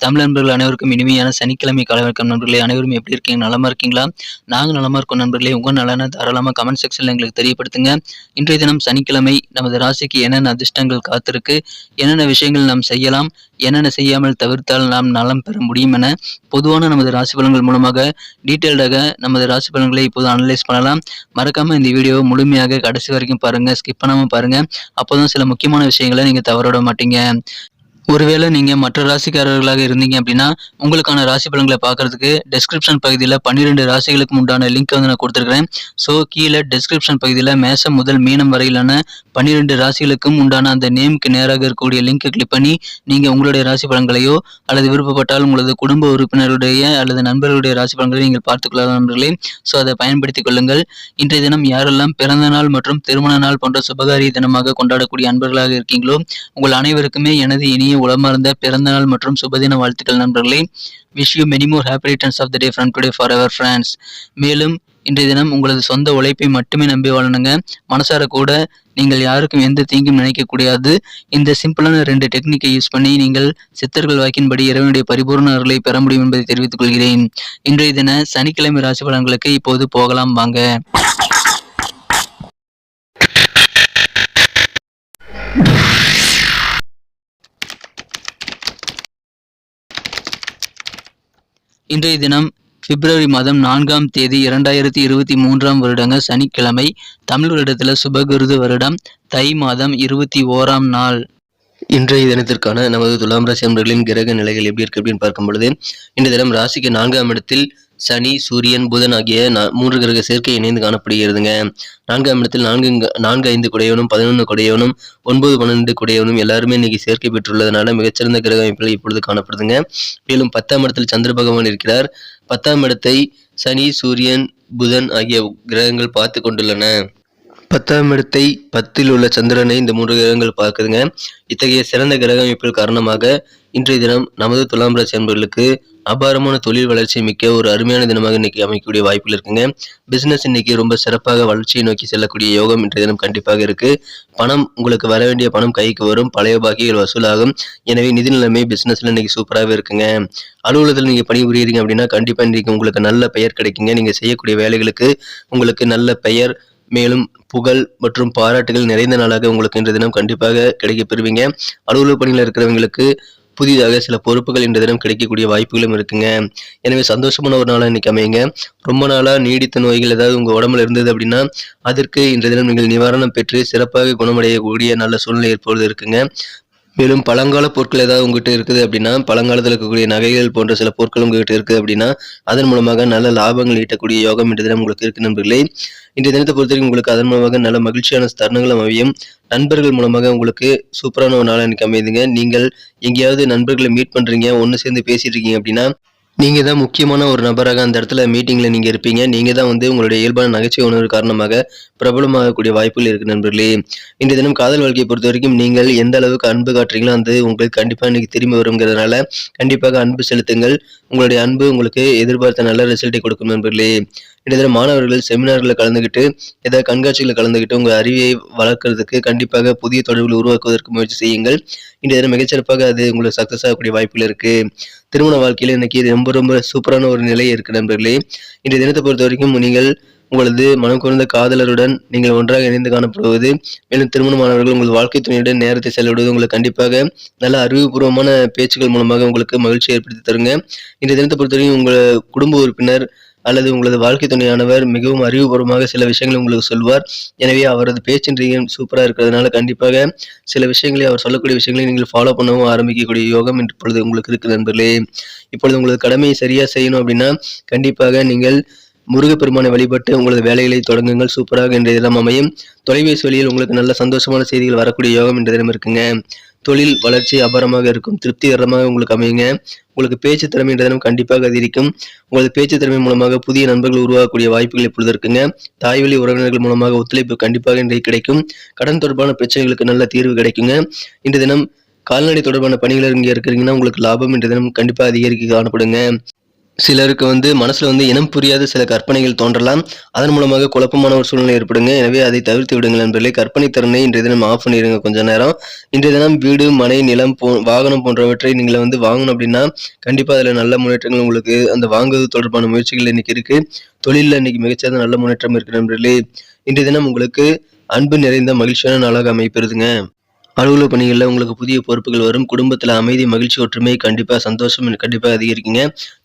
தமிழ் நண்பர்கள் அனைவருக்கும் இனிமையான சனிக்கிழமை கால வணக்கம் நண்பர்களே. அனைவரும் எப்படி இருக்கீங்க? நலமா இருக்கீங்களா? நாங்கள் நலமா இருக்கோம் நண்பர்களே. உங்க நலனை தாராளமாக கமெண்ட் செக்ஷன்ல எங்களுக்கு தெரியப்படுத்துங்க. இன்றைய தினம் சனிக்கிழமை நமது ராசிக்கு என்னென்ன அதிர்ஷ்டங்கள் காத்திருக்கு? என்னென்ன விஷயங்கள் நாம் செய்யலாம்? என்னென்ன செய்யாமல் தவிர்த்தால் நாம் நலம் பெற முடியும் என பொதுவான நமது ராசி பலன்கள் மூலமாக டீட்டெயில்டாக நமது ராசி பலன்களை இப்போது அனலைஸ் பண்ணலாம். மறக்காம இந்த வீடியோவை முழுமையாக கடைசி வரைக்கும் பாருங்க. ஸ்கிப் பண்ணாம பாருங்க. அப்போதான் சில முக்கியமான விஷயங்களை நீங்க தவறவிட மாட்டீங்க. ஒருவேளை நீங்கள் மற்ற ராசிக்காரர்களாக இருந்தீங்க அப்படின்னா உங்களுக்கான ராசி பலன்களை பார்க்கறதுக்கு டெஸ்கிரிப்ஷன் பகுதியில் பன்னிரெண்டு ராசிகளுக்கு உண்டான லிங்க் வந்து நான் கொடுத்துருக்கிறேன். ஸோ கீழே டெஸ்கிரிப்ஷன் பகுதியில் மேசம் முதல் மீனம் வரையிலான பன்னிரெண்டு ராசிகளுக்கும் உண்டான அந்த நேமுக்கு நேராக இருக்கக்கூடிய லிங்கை கிளிக் பண்ணி நீங்கள் உங்களுடைய ராசி பலன்களையோ அல்லது விருப்பப்பட்டால் உங்களது குடும்ப உறுப்பினருடைய அல்லது நண்பர்களுடைய ராசி பலன்களை நீங்கள் பார்த்துக்கொள்ளலாம் நண்பர்களே. ஸோ அதை பயன்படுத்திக் கொள்ளுங்கள். இன்றைய தினம் யாரெல்லாம் பிறந்த நாள் மற்றும் திருமண நாள் போன்ற சுபகாரிய தினமாக கொண்டாடக்கூடிய அன்பர்களாக இருக்கீங்களோ உங்கள் அனைவருக்குமே எனது இனிய உளமார்ந்த பிறந்த நாள் மற்றும் சுபதின வாழ்த்துக்கள் நண்பர்களே. Wish you many more happy returns of the day from today for our friends மேலும் இன்றைய தினம் உங்களது சொந்த உழைப்பை மட்டுமே நம்பி வாழணுங்க. மனசார கூட நீங்கள் யாருக்கும் எந்த தீங்கும் நினைக்கக்கூடாது இந்த சிம்பிளான ரெண்டு டெக்னிக்கை யூஸ் பண்ணி நீங்கள் சித்தர்கள் வாக்கின்படி இறைவனுடைய பரிபூர்ண அருளை பெற முடியும் என்பதை தெரிவித்துக் கொள்கிறேன். இன்றைய தின சனிக்கிழமை ராசி பலன்களுக்கு இப்போது போகலாம் வாங்க. இன்றைய தினம் பிப்ரவரி மாதம் நான்காம் தேதி இரண்டாயிரத்தி இருபத்தி மூன்றாம் வருடங்க சனிக்கிழமை தமிழ் வருடத்தில் சுபகுருது வருடம் தை மாதம் இருபத்தி ஓராம் நாள். இன்றைய தினத்திற்கான நமது துலாம் ராசி அன்பர்களின் கிரக நிலைகள் எப்படி இருக்கு அப்படின்னு பார்க்கும் பொழுது இன்றைய தினம் ராசிக்கு நான்காம் இடத்தில் சனி சூரியன் புதன் ஆகிய மூன்று கிரக சேர்க்கை இணைந்து காணப்படுகிறதுங்க. நான்காம் இடத்தில் நான்கு நான்கு ஐந்து குடையவனும் பதினொன்று குடையவனும் ஒன்பது பன்னெண்டு குடையவனும் எல்லாருமே இன்னைக்கு சேர்க்கை பெற்றுள்ளதுனால மிகச்சிறந்த கிரக அமைப்புகள் இப்பொழுது காணப்படுதுங்க. மேலும் பத்தாம் இடத்தில் சந்திர பகவான் இருக்கிறார். பத்தாம் இடத்தை சனி சூரியன் புதன் ஆகிய கிரகங்கள் பார்த்து கொண்டுள்ளன. பத்தாம் இடத்தை பத்தில் உள்ள சந்திரனை இந்த மூன்று கிரகங்கள் பார்க்குதுங்க. இத்தகைய சிறந்த கிரக அமைப்பில் காரணமாக இன்றைய தினம் நமது துலாம் ராசி அன்பர்களுக்கு அபாரமான தொழில் வளர்ச்சி மிக்க ஒரு அருமையான தினமாக இன்னைக்கு அமைக்கக்கூடிய வாய்ப்பில் இருக்குங்க. பிசினஸ் இன்னைக்கு ரொம்ப சிறப்பாக வளர்ச்சியை நோக்கி செல்லக்கூடிய யோகம் இன்றைய தினம் கண்டிப்பாக இருக்கு. பணம் உங்களுக்கு வர வேண்டிய பணம் கைக்கு வரும். பழைய பாக்கிகள் வசூலாகும். எனவே நிதி நிலைமை பிசினஸ்ல இன்னைக்கு சூப்பராகவே இருக்குங்க. அலுவலகத்தில் நீங்க பணிபுரியுறீங்க அப்படின்னா கண்டிப்பா இன்னைக்கு உங்களுக்கு நல்ல பெயர் கிடைக்குங்க. நீங்க செய்யக்கூடிய வேலைகளுக்கு உங்களுக்கு நல்ல பெயர் மேலும் புகழ் மற்றும் பாராட்டுகள் நிறைந்த நாளாக உங்களுக்கு இன்றைய தினம் கண்டிப்பாக கிடைக்கப் பெறுவீங்க. அலுவலக பணியில் இருக்கிறவங்களுக்கு புதிதாக சில பொறுப்புகள் இன்றைய தினம் கிடைக்கக்கூடிய வாய்ப்புகளும் இருக்குங்க. எனவே சந்தோஷமான ஒரு நாளாக இன்னைக்கு அமையுங்க. ரொம்ப நாளாக நீடித்த நோய்கள் ஏதாவது உங்கள் உடம்புல இருந்தது அப்படின்னா அதற்கு இன்றைய தினம் நீங்கள் நிவாரணம் பெற்று சிறப்பாக குணமடையக்கூடிய நல்ல சூழ்நிலை எப்பொழுது இருக்குங்க. மேலும் பழங்கால பொருட்கள் ஏதாவது உங்ககிட்ட இருக்குது அப்படின்னா பழங்காலத்தில் இருக்கக்கூடிய நகைகள் போன்ற சில பொருட்கள் உங்ககிட்ட இருக்குது அப்படின்னா அதன் மூலமாக நல்ல லாபங்கள் ஈட்டக்கூடிய யோகம் இன்றைய தினம் உங்களுக்கு இருக்கு நண்பர்களே. இன்றைய தினத்தை பொறுத்தவரைக்கும் உங்களுக்கு அதன் மூலமாக நல்ல மகிழ்ச்சியான தருணங்களும் அமையும். நண்பர்கள் மூலமாக உங்களுக்கு சூப்பரான ஒரு நாள் எனக்கு அமையுதுங்க. நீங்கள் எங்கேயாவது நண்பர்களை மீட் பண்ணுறீங்க ஒன்று சேர்ந்து பேசிட்டு இருக்கீங்க அப்படின்னா நீங்கள் தான் முக்கியமான ஒரு நபராக அந்த இடத்துல மீட்டிங்கில் நீங்கள் இருப்பீங்க. நீங்கள் தான் வந்து உங்களுடைய இயல்பான நகைச்சுவை உணர்வு காரணமாக பிரபலமாகக்கூடிய வாய்ப்புகள் இருக்கு நண்பர்களே. இந்த தினம் காதல் வாழ்க்கையை பொறுத்த வரைக்கும் நீங்கள் எந்த அளவுக்கு அன்பு காட்டுறீங்களோ அது உங்களுக்கு கண்டிப்பாக இன்றைக்கி திரும்பி வருங்கிறதுனால கண்டிப்பாக அன்பு செலுத்துங்கள். உங்களுடைய அன்பு உங்களுக்கு எதிர்பார்த்த நல்ல ரிசல்ட்டை கொடுக்கும் நண்பர்களே. கிட்டத்தட்ட மாணவர்கள் செமினார்களில் கலந்துக்கிட்டு ஏதாவது கண்காட்சிகளில் கலந்துக்கிட்டு உங்கள் அறிவை வளர்க்கறதுக்கு கண்டிப்பாக புதிய தொடர்புகளை உருவாக்குவதற்கு முயற்சி செய்யுங்கள். இன்றைய மிகச்சிறப்பாக அது உங்களுக்கு சக்ஸஸ் ஆகக்கூடிய வாய்ப்புகள் இருக்கு. திருமண வாழ்க்கையில் இன்னைக்கு ரொம்ப ரொம்ப சூப்பரான ஒரு நிலை இருக்கு நண்பர்களே. இன்றைய தினத்தை பொறுத்த வரைக்கும் நீங்கள் உங்களது மனம் குறைந்த காதலருடன் நீங்கள் ஒன்றாக இணைந்து காணப்படுவது மேலும் திருமணமானவர்கள் உங்கள் வாழ்க்கை துணையுடன் நேரத்தை செலவிடுவது உங்களுக்கு கண்டிப்பாக நல்ல அறிவுபூர்வமான பேச்சுக்கள் மூலமாக உங்களுக்கு மகிழ்ச்சி ஏற்படுத்தி தருங்க. இன்றைய தினத்தை பொறுத்தவரைக்கும் உங்கள் குடும்ப உறுப்பினர் அல்லது உங்களது வாழ்க்கை துணையானவர் மிகவும் அறிவுபூர்வமாக சில விஷயங்களை உங்களுக்கு சொல்வார். எனவே அவரது பேச்சின்றியும் சூப்பராக இருக்கிறதுனால கண்டிப்பாக சில விஷயங்களை அவர் சொல்லக்கூடிய விஷயங்களை நீங்கள் ஃபாலோ பண்ணவும் ஆரம்பிக்கக்கூடிய யோகம் இப்பொழுது உங்களுக்கு இருக்கு நண்பர்களே. இப்பொழுது உங்களது கடமையை சரியாக செய்யணும் அப்படின்னா கண்டிப்பாக நீங்கள் முருகப்பெருமானை வழிபட்டு உங்களது வேலைகளை தொடங்குங்கள். சூப்பராக இன்றைய தினம் அமையும். தொலைபேசி வழியில் உங்களுக்கு நல்ல சந்தோஷமான செய்திகள் வரக்கூடிய யோகம் இன்றைய தினம் இருக்குங்க. தொழில் வளர்ச்சி அபாரமாக இருக்கும் திருப்திகரமாக உங்களுக்கு அமையுங்க. உங்களுக்கு பேச்சு திறமை தினம் கண்டிப்பாக அதிகரிக்கும். உங்களது பேச்சு திறமை மூலமாக புதிய நண்பர்கள் உருவாகக்கூடிய வாய்ப்புகள் இப்பொழுது இருக்குங்க. தாய்வழி உறவினர்கள் மூலமாக ஒத்துழைப்பு கண்டிப்பாக இன்றைக்கு கிடைக்கும். கடன் தொடர்பான பிரச்சனைகளுக்கு நல்ல தீர்வு கிடைக்குங்க. இன்றைய தினம் கால்நடை தொடர்பான பணிகள் இங்கே இருக்கிறீங்கன்னா உங்களுக்கு லாபம் இன்றைய தினம் கண்டிப்பாக அதிகரிக்க காணப்படுங்க. சிலருக்கு வந்து மனசுல வந்து இனம் புரியாத சில கற்பனைகள் தோன்றலாம். அதன் மூலமாக குழப்பமான ஒரு சூழ்நிலை ஏற்படுங்க. எனவே அதை தவிர்த்து விடுங்கள் நண்பர்களே. கற்பனை திறனை இன்றைய தினம் ஆஃப் பண்ணிடுங்க கொஞ்ச நேரம். இன்றைய தினம் வீடு மனை நிலம் போ வாகனம் போன்றவற்றை நீங்கள் வந்து வாங்கணும் அப்படின்னா கண்டிப்பாக அதில் நல்ல முன்னேற்றங்கள் உங்களுக்கு அந்த வாங்குவது தொடர்பான முயற்சிகள் இன்னைக்கு இருக்கு. தொழிலில் இன்னைக்கு மிகச்சிறந்த நல்ல முன்னேற்றம் இருக்கிற நண்பர்களே. இன்றைய தினம் உங்களுக்கு அன்பு நிறைந்த மகிழ்ச்சியான நாளாக அமைப்பிருதுங்க அலுவலக பணிகளில் உங்களுக்கு புதிய பொறுப்புகள் வரும். குடும்பத்தில் அமைதி மகிழ்ச்சி ஒற்றுமை கண்டிப்பாக சந்தோஷம் கண்டிப்பாக அதிகரிக்குங்க.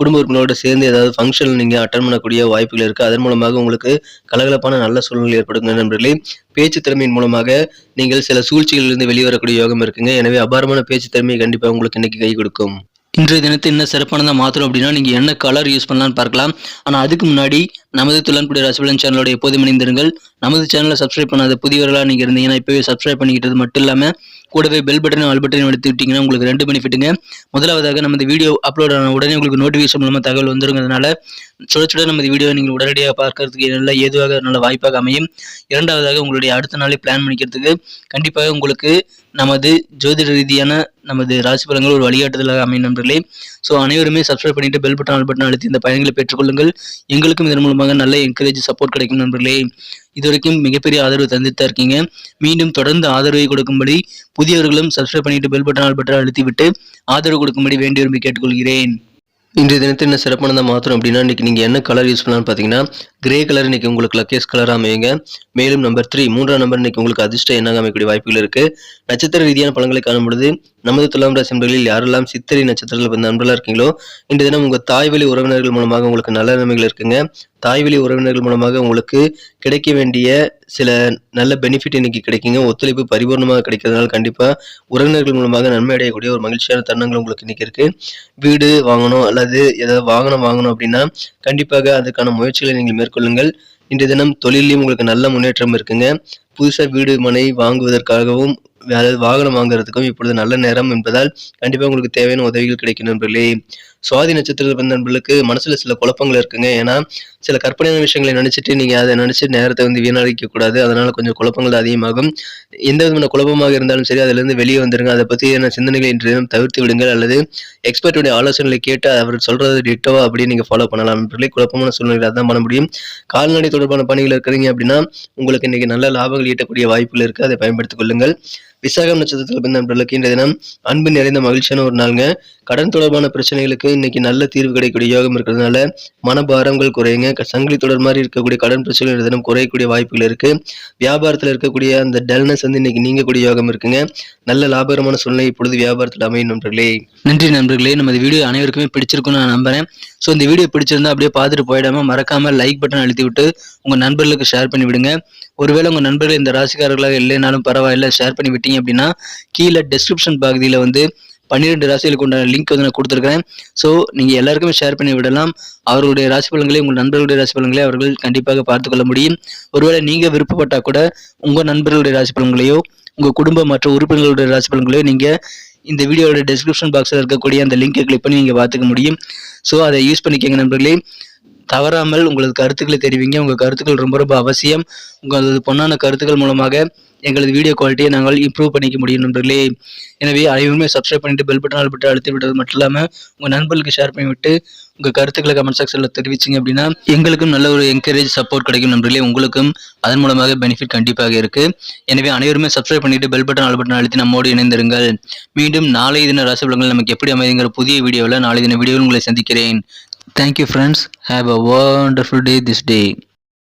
குடும்ப உறுப்பினரோட சேர்ந்து ஏதாவது ஃபங்க்ஷன் நீங்கள் அட்டன் பண்ணக்கூடிய வாய்ப்புகள் இருக்குது அதன் மூலமாக உங்களுக்கு கலகலப்பான நல்ல சூழ்நிலை ஏற்படுங்க நண்பர்களே. பேச்சு திறமையின் மூலமாக நீங்கள் சில சூழ்ச்சிகளிலிருந்து வெளிவரக்கூடிய யோகம் இருக்குங்க. எனவே அபாரமான பேச்சு திறமை கண்டிப்பாக உங்களுக்கு இன்னைக்கு கை கொடுக்கும். இன்றைய தினத்தை என்ன சிறப்பானதாக மாற்றணும் அப்படின்னா நீங்கள் என்ன கலர் யூஸ் பண்ணலான்னு பார்க்கலாம். ஆனால் அதுக்கு முன்னாடி நமது துளன்குடி ராசிபலன் சேனலோட எப்போதும் இணைந்திருங்கள். நமது சேனலை சப்ஸ்கிரைப் பண்ணாத புதியவர்களாக நீங்கள் இருந்தீங்கன்னா இப்போவே சப்ஸ்கிரைப் பண்ணிக்கிட்டது மட்டும் இல்லாமல் கூடவே பெல் பட்டனும் ஆல் பட்டனும் எடுத்து உங்களுக்கு ரெண்டு பெனிஃபிட்டுங்க முதலாவதாக நமது வீடியோ அப்லோட் ஆன உடனே உங்களுக்கு நோட்டிஃபிகேஷன் மூலமாக தகவல் வந்துருங்கிறதுனால சுட சுட நமது வீடியோ நீங்கள் உடனடியாக பார்க்கறதுக்கு நல்ல ஏதுவாக நல்ல வாய்ப்பாக அமையும். இரண்டாவதாக உங்களுடைய அடுத்த நாளை பிளான் பண்ணிக்கிறதுக்கு கண்டிப்பாக உங்களுக்கு நமது ஜோதிட ரீதியான நமது ராசி பலன்கள் ஒரு வழிகாட்டுதலாக அமையும் நண்பர்களே. ஸோ அனைவருமே சப்ஸ்கிரைப் பண்ணிட்டு பெல் பட்டன் ஆல் பட்டன் அழுத்தி இந்த பயன்களை பெற்றுக்கொள்ளுங்கள் எங்களுக்கும் இதன் மூலமாக நல்ல என்கரேஜ் சப்போர்ட் கிடைக்கும் நண்பர்களே. இதுவரைக்கும் மிகப்பெரிய ஆதரவு தந்துட்டு இருக்கீங்க. மீண்டும் தொடர்ந்து ஆதரவை கொடுக்கும்படி புதியவர்களும் சப்ஸ்கிரைப் பண்ணிட்டு பெல் பட்டன் ஆல் பட்டன் அழுத்தி விட்டு ஆதரவு கொடுக்கும்படி வேண்டி விரும்பி கேட்டுக்கொள்கிறேன். இன்றைய தினத்தில் என்ன சிறப்பானதாக மாற்றணும் அப்படின்னா இன்னைக்கு நீங்கள் என்ன கலர் யூஸ் பண்ணலாம்னு பார்த்தீங்கன்னா கிரே கலர் இன்னைக்கு உங்களுக்கு லக்கேஸ் கலராக அமையுங்க. மேலும் நம்பர் த்ரீ மூன்றாம் நம்பர் இன்னைக்கு உங்களுக்கு அதிர்ஷ்டம் என்னாக அமைக்கக்கூடிய வாய்ப்புகள் இருக்குது நட்சத்திர ரீதியான பழங்களை காணும்பொழுது நமது துலாம் ராசி நண்பர்களில் யாரெல்லாம் சித்திரை நட்சத்திரத்தில் வந்து நண்பர்களாக இருக்கீங்களோ இன்றைய தினம் உங்கள் தாய் வழி உறவினர்கள் மூலமாக உங்களுக்கு நல்ல நன்மைகள் இருக்குங்க. தாய்வழி உறவினர்கள் மூலமாக உங்களுக்கு கிடைக்க வேண்டிய சில நல்ல பெனிஃபிட் இன்னைக்கு கிடைக்குங்க. ஒத்துழைப்பு பரிபூர்ணமாக கிடைக்கிறதுனால கண்டிப்பாக உறவினர்கள் மூலமாக நன்மை அடையக்கூடிய ஒரு மகிழ்ச்சியான தருணங்கள் உங்களுக்கு இன்னைக்கு இருக்கு. வீடு வாங்கணும் அல்லது ஏதாவது வாகனம் வாங்கணும் அப்படின்னா கண்டிப்பாக அதுக்கான முயற்சிகளை நீங்கள் மேற்கொள்ளுங்கள். இன்றைய தினம் தொழிலையும் உங்களுக்கு நல்ல முன்னேற்றம் இருக்குங்க. புதுசாக வீடு மனை வாங்குவதற்காகவும் அதாவது வாகனம் வாங்குறதுக்கும் இப்பொழுது நல்ல நேரம் என்பதால் கண்டிப்பாக உங்களுக்கு தேவையான உதவிகள் கிடைக்கும் நண்பர்களே. சுவாதி நட்சத்திரத்தில் பிறந்த நண்பர்களுக்கு மனசில் சில குழப்பங்கள் இருக்குங்க. ஏன்னா சில கற்பனையான விஷயங்களை நினைச்சிட்டு நீங்க அதை நினைச்சு நேரத்தை வந்து வீணடிக்க கூடாது அதனால கொஞ்சம் குழப்பங்கள் அதிகமாகும். எந்த விதமான குழப்பமாக இருந்தாலும் சரி அதுல இருந்து வெளியே வந்துருங்க. அதை பற்றியான சிந்தனைகளை இன்று தினம் தவிர்த்து விடுங்கள். அல்லது எக்ஸ்பர்ட்டுடைய ஆலோசனைகளை கேட்டு அவர் சொல்றது டிட்டோவா அப்படியே நீங்க ஃபாலோ பண்ணலாம். நண்பர்களே குழப்பமான சூழ்நிலை அதான் பண்ண முடியும். கால்நடை தொடர்பான பணிகள் இருக்கிறீங்க அப்படின்னா உங்களுக்கு இன்னைக்கு நல்ல லாபங்கள் ஈட்டக்கூடிய வாய்ப்புகள் இருக்கு. அதை பயன்படுத்திக் கொள்ளுங்கள். விசாகம் நட்சத்திரத்தில் பிறந்த நண்பர்களுக்கு இன்றைய தினம் அன்பு நிறைந்த மகிழ்ச்சியான ஒரு நாளுங்க. கடன் தொடர்பான பிரச்சனைகளுக்கு இன்னைக்கு நல்ல தீர்வு கிடைக்கக்கூடிய யோகம் இருக்கிறதுனால மனபாரங்கள் குறையுங்க. சங்கிலி தொடர் மாதிரி இருக்கக்கூடிய கடன் பிரச்சனைகள் தினம் குறையக்கூடிய வாய்ப்புகள் இருக்கு. வியாபாரத்தில் இருக்கக்கூடிய அந்த டல்னஸ் வந்து இன்னைக்கு நீங்கக்கூடிய யோகம் இருக்குங்க. நல்ல லாபகரமான சூழ்நிலை இப்பொழுது வியாபாரத்தில் அமையும் நண்பர்களே. நன்றி நண்பர்களே. நமது வீடியோ அனைவருக்குமே பிடிச்சிருக்கும்னு நான் நம்புறேன். ஸோ இந்த வீடியோ பிடிச்சிருந்தா அப்படியே பார்த்துட்டு போயிடாம மறக்காம லைக் பட்டன் அழுத்தி விட்டு உங்க நண்பர்களுக்கு ஷேர் பண்ணி விடுங்க. ஒருவேளை உங்க நண்பர்கள் இந்த ராசிக்காரர்களாக இல்லைனாலும் பரவாயில்ல ஷேர் பண்ணி விட்டீங்க அப்படின்னா கீழே டெஸ்கிரிப்ஷன் பகுதியில் வந்து பன்னிரெண்டு ராசிகளுக்கு உண்டான லிங்க் வந்து நான் கொடுத்துருக்கேன் ஸோ நீங்கள் எல்லாருக்குமே ஷேர் பண்ணி விடலாம். அவர்களுடைய ராசி பலன்களை உங்கள் நண்பர்களுடைய ராசி பலன்களை அவர்கள் கண்டிப்பாக பார்த்துக்கொள்ள முடியும். ஒருவேளை நீங்கள் விருப்பப்பட்டால் கூட உங்கள் நண்பர்களுடைய ராசி பலன்களையோ உங்கள் குடும்ப மற்ற உறுப்பினர்களுடைய ராசி பலன்களையோ நீங்கள் இந்த வீடியோட டிஸ்கிரிப்ஷன் பாக்ஸில் இருக்கக்கூடிய அந்த லிங்கை கிளிக் பண்ணி நீங்கள் பார்த்துக்க முடியும். ஸோ அதை யூஸ் பண்ணிக்கோங்க நண்பர்களே. தவறாமல் உங்களது கருத்துக்களை தெரிவிங்க. உங்கள் கருத்துக்கள் ரொம்ப ரொம்ப அவசியம். உங்களது பொன்னான கருத்துக்கள் மூலமாக எங்களது வீடியோ குவாலிட்டியை நாங்கள் இம்ப்ரூவ் பண்ணிக்க முடியும் நண்பர்களே. எனவே அனைவருமே சப்ஸ்கிரைப் பண்ணிட்டு பெல் பட்டன் பட்டு அழுத்தி விட்டது மட்டும் இல்லாமல் உங்கள் நண்பர்களுக்கு ஷேர் பண்ணிவிட்டு உங்கள் கருத்துக்களை கமெண்ட் செக்ஷனில் தெரிவிச்சிங்க அப்படின்னா எங்களுக்கும் நல்ல ஒரு என்கரேஜ் சப்போர்ட் கிடைக்கும் நண்பர்களே. உங்களுக்கும் அதன் மூலமாக பெனிஃபிட் கண்டிப்பாக இருக்குது எனவே அனைவருமே சப்ஸ்கிரைப் பண்ணிட்டு பெல் பட்டன் ஆல் பட்டன் அழுத்தி நம்மோடு இணைந்திருங்கள். மீண்டும் நாளைய தின ராசி பலங்கள் நமக்கு எப்படி அமைதுங்கிற புதிய வீடியோவில் நாளைய தின வீடியோவில் உங்களை சந்திக்கிறேன். Thank you friends have a wonderful day this day